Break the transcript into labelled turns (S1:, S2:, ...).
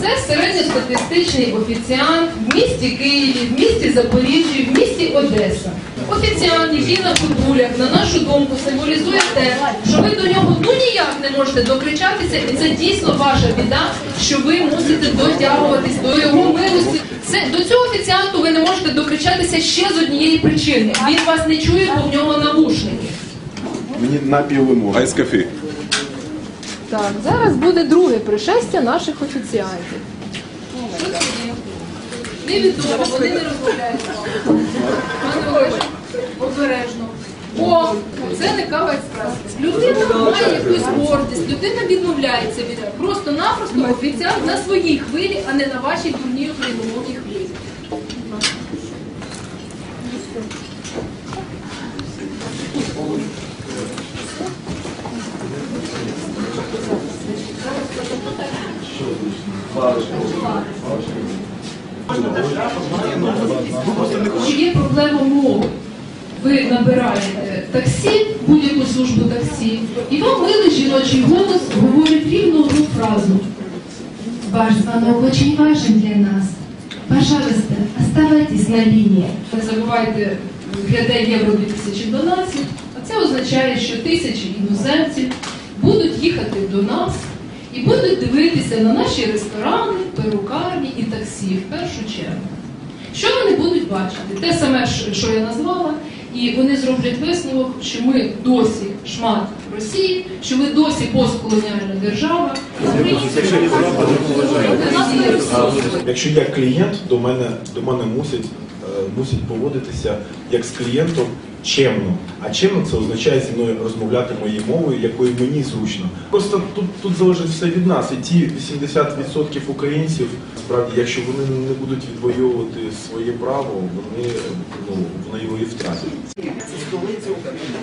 S1: Це середньостатистичний офіціант в місті Києві, в місті Запоріжжі, в місті Одеса. Офіціант, який на футбулях, на нашу думку, символізує те, що ви до нього ну ніяк не можете докричатися, і це дійсно ваша біда, що ви мусите дотягуватись до його милості. Це до цього офіціанту ви не можете докричатися ще з однієї причини. Він вас не чує, бо в нього навушники.
S2: Мені напів вимоги.
S1: Так, зараз буде друге пришестя наших офіціантів. Невідомо, вони не розмовляють. Обережно. О, це не кава експрес. Людина має якусь гордість, людина відмовляється від просто-напросто офіціант на своїй хвилі, а не на вашій дурній україномовній хвилі. Чи є проблема мови? Ви набираєте таксі, будь-яку службу таксі, і вам милий жіночий голос говорить рівно одну фразу.
S3: Ваш звонок очень важен для нас. Пожалуйста, оставайтесь на линии.
S1: Не забувайте, гляде Євро 2012, а це означає, що тисячі іноземців будуть їхати до нас і будуть дивитися на наші ресторани, перукарні і таксі в першу чергу. Що вони будуть бачити? Те саме, що- я назвала, і вони зроблять висновок, що ми досі шмат Росії, що ми досі постколоніальна держава.
S2: Якщо я клієнт, до мене, до мене мусять, мусять поводитися як з клієнтом чемно. А чемно це означає зі мною розмовляти моєю мовою, якою мені зручно. Просто тут, тут залежить все від нас. І ті 80% українців, справді, якщо вони не будуть відвоювати своє право, вони, ну, вони його і втратять.
S4: Це столиця України.